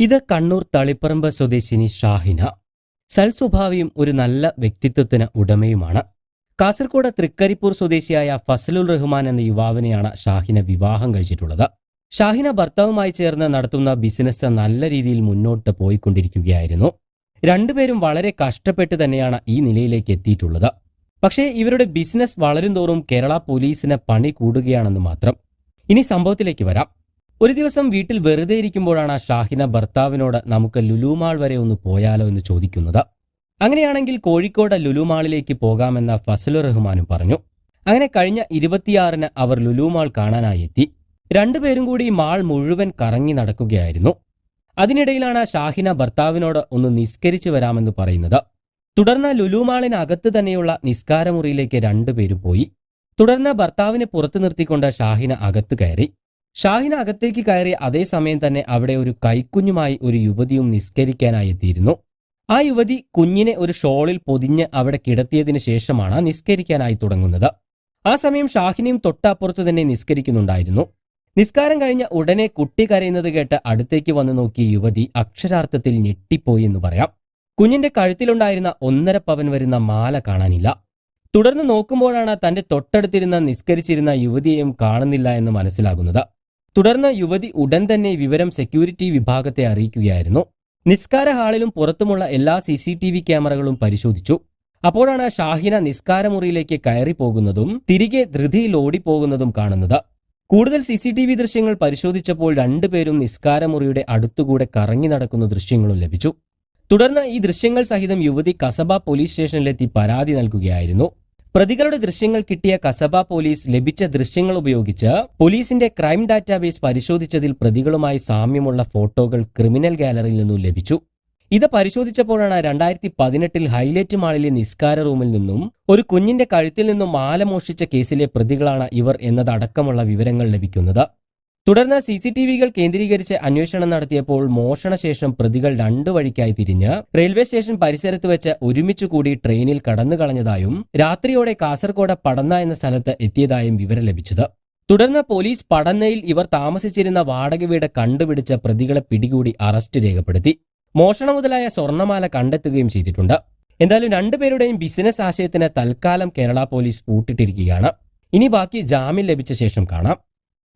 ഇത് കണ്ണൂർ തളിപ്പറമ്പ് സ്വദേശിനി ഷാഹിന. സൽസ്വഭാവിയും ഒരു നല്ല വ്യക്തിത്വത്തിന് ഉടമയുമാണ്. കാസർകോട് തൃക്കരിപ്പൂർ സ്വദേശിയായ ഫസലുൽ റഹ്മാൻ എന്ന യുവാവിനെയാണ് ഷാഹിന വിവാഹം കഴിച്ചിട്ടുള്ളത്. ഷാഹിന ഭർത്താവുമായി ചേർന്ന് നടത്തുന്ന ബിസിനസ് നല്ല രീതിയിൽ മുന്നോട്ട് പോയിക്കൊണ്ടിരിക്കുകയായിരുന്നു. രണ്ടുപേരും വളരെ കഷ്ടപ്പെട്ട് തന്നെയാണ് ഈ നിലയിലേക്ക് എത്തിയിട്ടുള്ളത്. പക്ഷേ ഇവരുടെ ബിസിനസ് വളരും തോറും കേരള പോലീസിന് പണി കൂടുകയാണെന്ന് മാത്രം. ഇനി സംഭവത്തിലേക്ക് വരാം. ഒരു ദിവസം വീട്ടിൽ വെറുതെ ഇരിക്കുമ്പോഴാണ് ഷാഹിന ഭർത്താവിനോട് നമുക്ക് ലുലുമാൾ വരെ ഒന്ന് പോയാലോ എന്ന് ചോദിക്കുന്നത്. അങ്ങനെയാണെങ്കിൽ കോഴിക്കോട് ലുലുമാളിലേക്ക് പോകാമെന്ന ഫസലുർ റഹ്മാനും പറഞ്ഞു. അങ്ങനെ കഴിഞ്ഞ ഇരുപത്തിയാറിന് അവർ ലുലുമാൾ കാണാനായി എത്തി. രണ്ടുപേരും കൂടി മാൾ മുഴുവൻ കറങ്ങി നടക്കുകയായിരുന്നു. അതിനിടയിലാണ് ഷാഹിന ഭർത്താവിനോട് ഒന്ന് നിസ്കരിച്ചു വരാമെന്ന് പറയുന്നത്. തുടർന്ന് ലുലുമാളിനകത്ത് തന്നെയുള്ള നിസ്കാരമുറിയിലേക്ക് രണ്ടുപേരും പോയി. തുടർന്ന് ഭർത്താവിനെ പുറത്തു നിർത്തിക്കൊണ്ട് ഷാഹിന അകത്ത് കയറി. ഷാഹിന അകത്തേക്ക് കയറി അതേ സമയം തന്നെ അവിടെ ഒരു കൈക്കുഞ്ഞുമായി ഒരു യുവതിയും നിസ്കരിക്കാനായി എത്തിയിരുന്നു. ആ യുവതി കുഞ്ഞിനെ ഒരു ഷോളിൽ പൊതിഞ്ഞ് അവിടെ കിടത്തിയതിനു ശേഷമാണ് നിസ്കരിക്കാനായി തുടങ്ങുന്നത്. ആ സമയം ഷാഹിനയും തൊട്ടപ്പുറത്ത് തന്നെ നിസ്കരിക്കുന്നുണ്ടായിരുന്നു. നിസ്കാരം കഴിഞ്ഞ ഉടനെ കുട്ടി കരയുന്നത് കേട്ട് അടുത്തേക്ക് വന്ന് നോക്കിയ യുവതി അക്ഷരാർത്ഥത്തിൽ ഞെട്ടിപ്പോയി എന്ന് പറയാം. കുഞ്ഞിന്റെ കഴുത്തിലുണ്ടായിരുന്ന ഒന്നര പവൻ വരുന്ന മാല കാണാനില്ല. തുടർന്ന് നോക്കുമ്പോഴാണ് തന്റെ തൊട്ടടുത്തിരുന്ന നിസ്കരിച്ചിരുന്ന യുവതിയെയും കാണുന്നില്ല എന്ന് മനസ്സിലാകുന്നത്. തുടർന്ന് യുവതി ഉടൻ തന്നെ വിവരം സെക്യൂരിറ്റി വിഭാഗത്തെ അറിയിക്കുകയായിരുന്നു. നിസ്കാര ഹാളിലും പുറത്തുമുള്ള എല്ലാ സി സി ടി വി ക്യാമറകളും പരിശോധിച്ചു. അപ്പോഴാണ് ഷാഹിന നിസ്കാരമുറിയിലേക്ക് കയറി പോകുന്നതും തിരികെ ധൃതിയിൽ ഓടിപ്പോകുന്നതും കാണുന്നത്. കൂടുതൽ സി സി ടി വി ദൃശ്യങ്ങൾ പരിശോധിച്ചപ്പോൾ രണ്ടുപേരും നിസ്കാരമുറിയുടെ അടുത്തുകൂടെ കറങ്ങി നടക്കുന്ന ദൃശ്യങ്ങളും ലഭിച്ചു. തുടർന്ന് ഈ ദൃശ്യങ്ങൾ സഹിതം യുവതി കസബ പോലീസ് സ്റ്റേഷനിലെത്തി പരാതി നൽകുകയായിരുന്നു. പ്രതികളുടെ ദൃശ്യങ്ങൾ കിട്ടിയ കസബ പോലീസ് ലഭിച്ച ദൃശ്യങ്ങൾ ഉപയോഗിച്ച് പോലീസിന്റെ ക്രൈം ഡാറ്റാബേസ് പരിശോധിച്ചതിൽ പ്രതികളുമായി സാമ്യമുള്ള ഫോട്ടോകൾ ക്രിമിനൽ ഗാലറിയിൽ നിന്നും ലഭിച്ചു. ഇത് പരിശോധിച്ചപ്പോഴാണ് രണ്ടായിരത്തി പതിനെട്ടിൽ ഹൈലൈറ്റ് മാളിലെ നിസ്കാര റൂമിൽ നിന്നും ഒരു കുഞ്ഞിന്റെ കഴുത്തിൽ നിന്നും മാല മോഷ്ടിച്ച കേസിലെ പ്രതികളാണ് ഇവർ എന്നതടക്കമുള്ള വിവരങ്ങൾ ലഭിക്കുന്നത്. തുടർന്ന് സി സി ടി വികൾ കേന്ദ്രീകരിച്ച് അന്വേഷണം നടത്തിയപ്പോൾ മോഷണശേഷം പ്രതികൾ രണ്ടു വഴിക്കായി തിരിഞ്ഞ് റെയിൽവേ സ്റ്റേഷൻ പരിസരത്ത് വെച്ച് ഒരുമിച്ചുകൂടി ട്രെയിനിൽ കടന്നു കളഞ്ഞതായും രാത്രിയോടെ കാസർഗോഡ് പടന്ന എന്ന സ്ഥലത്ത് എത്തിയതായും വിവരം ലഭിച്ചത്. തുടർന്ന് പോലീസ് പടന്നയിൽ ഇവർ താമസിച്ചിരുന്ന വാടക വീട് കണ്ടുപിടിച്ച പ്രതികളെ പിടികൂടി അറസ്റ്റ് രേഖപ്പെടുത്തി. മോഷണം മുതലായ സ്വർണമാല കണ്ടെത്തുകയും ചെയ്തിട്ടുണ്ട്. എന്തായാലും രണ്ടുപേരുടെയും ബിസിനസ് ആശയത്തിന് തൽക്കാലം കേരള പോലീസ് പൂട്ടിട്ടിരിക്കുകയാണ്. ഇനി ബാക്കി ജാമ്യം ലഭിച്ച ശേഷം കാണാം.